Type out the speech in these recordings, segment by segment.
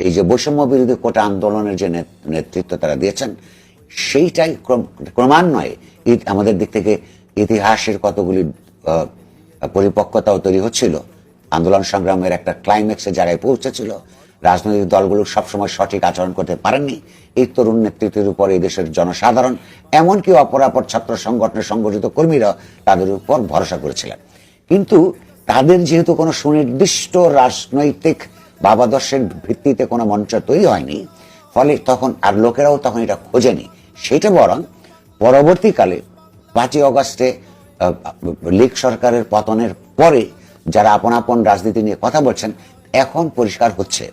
এই যে বৈষম্য বিরোধী কোটা আন্দোলনের যে নেতৃত্ব তারা দিয়েছেন, সেইটাই ক্রমান্বয়ে আমাদের দিক থেকে ইতিহাসের কতগুলি পরিপক্কতাও তৈরি হচ্ছিল। আন্দোলন সংগ্রামের একটা ক্লাইম্যাক্সে জায়গায় পৌঁছেছিল। রাজনৈতিক দলগুলো সবসময় সঠিক আচরণ করতে পারেননি। এই তরুণ নেতৃত্বের উপর এই দেশের জনসাধারণ, এমনকি অপরাপর ছাত্র সংগঠনের সংগঠিত কর্মীরা তাদের উপর ভরসা করেছিলেন। কিন্তু তাদের যেহেতু কোনো সুনির্দিষ্ট রাজনৈতিক ভাবাদর্শের ভিত্তিতে কোনো মঞ্চ তৈরি হয়নি। ফলে তখন আর লোকেরাও তখন এটা খোঁজেনি। সেটা বরং পরবর্তীকালে পাঁচই অগস্টে লীগ সরকারের পতনের পরে যারা আপন আপন রাজনীতি নিয়ে কথা বলছেন, এখন পরিষ্কার হচ্ছে।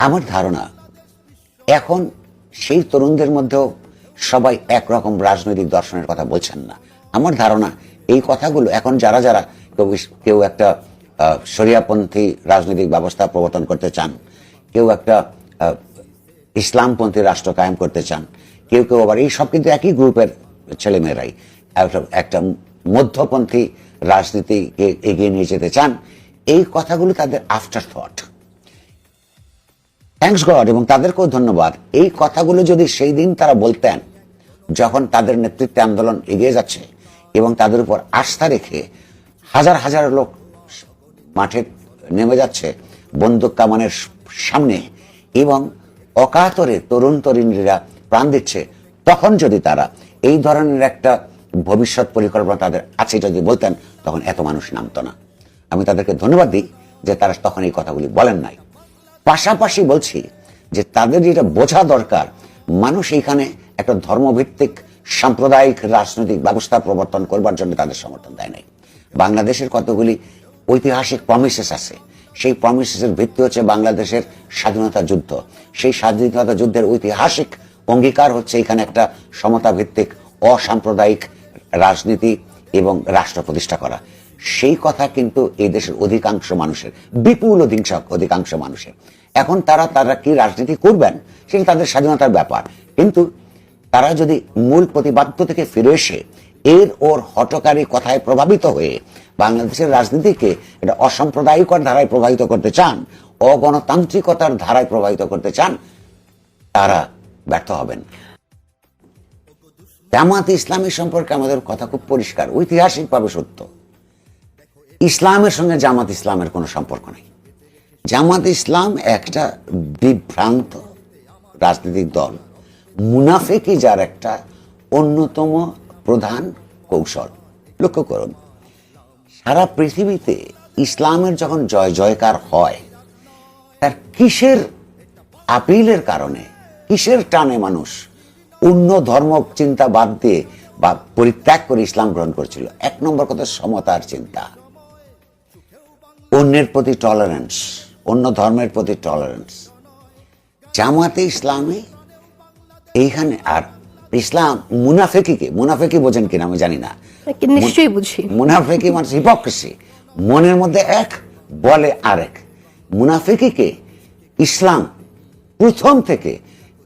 আমার ধারণা, এখন সেই তরুণদের মধ্যেও সবাই একরকম রাজনৈতিক দর্শনের কথা বলছেন না। আমার ধারণা, এই কথাগুলো এখন যারা যারা কেউ কেউ একটা আহ, শরিয়াপন্থী রাজনৈতিক ব্যবস্থা প্রবর্তন করতে চান কেউ একটা ইসলামপন্থী রাষ্ট্র কায়েম করতে চান কেউ কেউ আবার এই সব কিন্তু একই গ্রুপের ছেলেমেয়েরাই একটা- একটা মধ্যপন্থী রাজনীতিকে এগিয়ে নিয়ে যেতে চান এই কথাগুলো তাদের আফটার থট থ্যাংকস গড এবং তাদেরকেও ধন্যবাদ। এই কথাগুলো যদি সেই দিন তারা বলতেন যখন তাদের নেতৃত্বে আন্দোলন এগিয়ে যাচ্ছে এবং তাদের উপর আস্থা রেখে হাজার হাজার লোক মাঠে নেমে যাচ্ছে বন্দুক কামানের সামনে এবং অকাতরে তরুণ তরুণীরা প্রাণ দিচ্ছে। তখন যদি তারা এই ধরনের একটা ভবিষ্যৎ পরিকল্পনা তাদের আছে যদি বলতেন, তখন এত মানুষ নামতো না। আমি তাদেরকে ধন্যবাদ দিই যে তারা তখন এই কথাগুলি বলেন নাই। পাশাপাশি বলছি যে তাদের যেটা বোঝা দরকার, মানুষ এইখানে একটা ধর্মভিত্তিক, সাম্প্রদায়িক, রাজনৈতিক ব্যবস্থা প্রবর্তন করবার জন্য তাদের সমর্থন দেয় নাই। বাংলাদেশের কতগুলি ঐতিহাসিক প্রমিসেস আছে। সেই প্রমিসেসের ভিত্তি হচ্ছে বাংলাদেশের স্বাধীনতা যুদ্ধ। সেই স্বাধীনতা যুদ্ধের ঐতিহাসিক অঙ্গীকার হচ্ছে এখানে একটা সমতা ভিত্তিক অসাম্প্রদায়িক রাজনীতি এবং রাষ্ট্র প্রতিষ্ঠা করা। সেই কথা কিন্তু এই দেশের অধিকাংশ মানুষের, বিপুল অধিকাংশ অধিকাংশ মানুষের। এখন তারা তারা কি রাজনীতি করবেন? সেটা তাদের স্বাধীনতার ব্যাপার। কিন্তু তারা যদি মূল প্রতিপাদ্য থেকে ফিরে এসে এর ওর হটকারী কথায় প্রভাবিত হয়ে বাংলাদেশের রাজনীতিকে এটা অসাম্প্রদায়িকর ধারায় প্রভাবিত করতে চান, অগণতান্ত্রিকতার ধারায় প্রভাবিত করতে চান, তারা ব্যর্থ হবেন। জামাত ইসলামী সম্পর্কে আমাদের কথা খুব পরিষ্কার, ঐতিহাসিকভাবে সত্য। ইসলামের সঙ্গে জামাত ইসলামের কোনো সম্পর্ক নেই। জামাত ইসলাম একটা বিভ্রান্ত রাজনৈতিক দল, মুনাফেকি যার একটা অন্যতম প্রধান কৌশল। লক্ষ্য করুন, সারা পৃথিবীতে ইসলামের যখন জয় জয়কার হয়, তার কিসের আপিলের কারণে, কিসের টানে মানুষ অন্য ধর্ম চিন্তা বাদ দিয়ে বা পরিত্যাগ করে ইসলাম গ্রহণ করেছিল? এক নম্বর কথা সমতার চিন্তা। অন্যের প্রতি টলারেন্স অন্য ধর্মের প্রতি টলারেন্স জামাতে ইসলামে এইখানে আর ইসলাম মুনাফেকিকে মুনাফেকি বোঝেন কিনা আমি জানি না। নিশ্চয়ই বুঝি। মুনাফেকি মানে হিপক্রেসি মনের মধ্যে এক বলে আরেক। মুনাফেকিকে ইসলাম প্রথম থেকে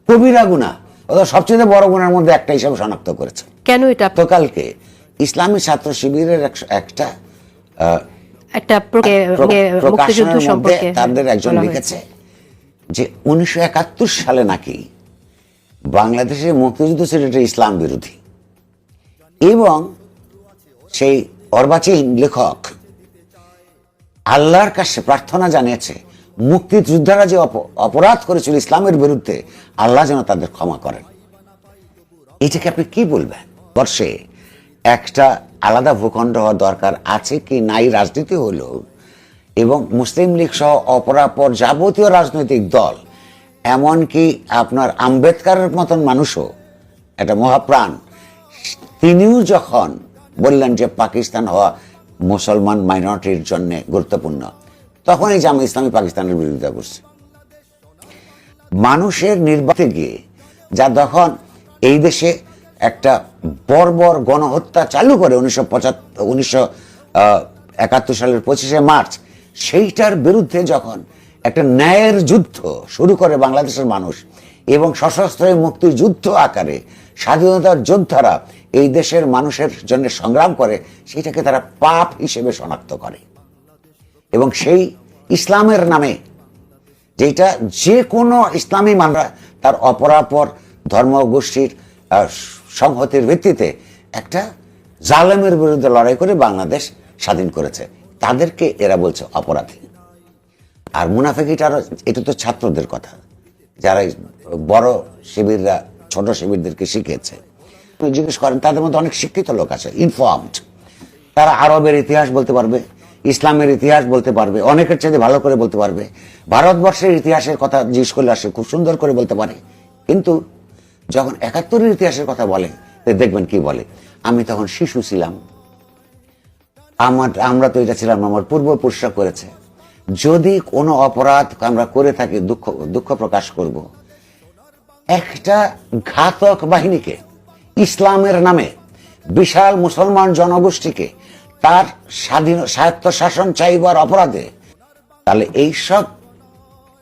কবিরা গুণা অথবা সবচেয়ে বড় গুণার মধ্যে একটা হিসাবে শনাক্ত করেছে। কেন এটা? গতকালকে ইসলামী ছাত্র শিবিরের একটা আহ, একটা মধ্যে তাদের একজন লিখেছে যে উনিশশো একাত্তর সালে নাকি বাংলাদেশের মুক্তিযুদ্ধ ছিল একটা ইসলাম বিরোধী। এবং সেই অর্বাচীন লেখক আল্লাহর কাছে প্রার্থনা জানিয়েছে, মুক্তিযোদ্ধারা যে অপরাধ করেছিল ইসলামের বিরুদ্ধে, আল্লাহ যেন তাদের ক্ষমা করেন। এটাকে আপনি কি বলবেন? বর্ষে একটা আলাদা ভূখণ্ড হওয়া দরকার আছে কি নাই? রাজনীতি হলো এবং মুসলিম লীগ সহ অপরাপর যাবতীয় রাজনৈতিক দল এমনকি আপনার আম্বেদকারের মতন মানুষও, একটা মহাপ্রাণ, তিনিও যখন বললেন যে পাকিস্তান হওয়া মুসলমান মাইনরিটির জন্য গুরুত্বপূর্ণ তখনই জামা ইসলামী পাকিস্তানের বিরোধিতা করছে। মানুষের নির্বাচনে গিয়ে যা তখন এই দেশে একটা বর্বর গণহত্যা চালু করে উনিশশো পঁচাত্তর উনিশশো একাত্তর সালের পঁচিশে মার্চ, সেইটার বিরুদ্ধে যখন একটা ন্যায়ের যুদ্ধ শুরু করে বাংলাদেশের মানুষ এবং সশস্ত্র মুক্তিযুদ্ধ আকারে স্বাধীনতার যোদ্ধারা এই দেশের মানুষের জন্য সংগ্রাম করে, সেটাকে তারা পাপ হিসেবে শনাক্ত করে। এবং সেই ইসলামের নামে যেটা যে কোনো ইসলামী মানরা তার অপরাপর ধর্মগোষ্ঠীর সংহতির ভিত্তিতে একটা জালেমের বিরুদ্ধে লড়াই করে বাংলাদেশ স্বাধীন করেছে। তাদেরকে এরা বলছে অপরাধী। আর মুনাফেকিটারও এটা তো ছাত্রদের কথা। যারা বড় শিবিররা, ছোট শিবিরদেরকে শিখিয়েছে। জিজ্ঞেস করেন, তাদের মধ্যে অনেক শিক্ষিত লোক আছে ইনফর্মড তারা আরবের ইতিহাস বলতে পারবে, ইসলামের ইতিহাস বলতে পারবে, অনেকের চাইতে ভালো করে বলতে পারবে। ভারতবর্ষের ইতিহাসের কথা জিজ্ঞেস করলে আসে, খুব সুন্দর করে বলতে পারে। কিন্তু যখন একাত্তরের ইতিহাসের কথা বলে দেখবেন কি বলে? আমি তখন শিশু ছিলাম। আমার, আমরা তো এটা ছিলাম, আমার পূর্বপুরুষরা করেছে। যদি কোনো অপরাধ আমরা করে থাকি দুঃখ দুঃখ প্রকাশ করব। একটা ঘাতক বাহিনীকে ইসলামের নামে বিশাল মুসলমান জনগোষ্ঠীকে তার স্বাধীন স্বায়ত্ত শাসন চাইবার অপরাধে তাহলে এইসব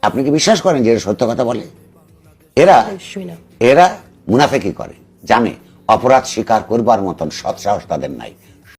আপনি কি বিশ্বাস করেন যে সত্য কথা বলে? এরা না। এরা মুনাফেকি করে জানে অপরাধ স্বীকার করবার মতন সৎ সাহস তাদের নাই।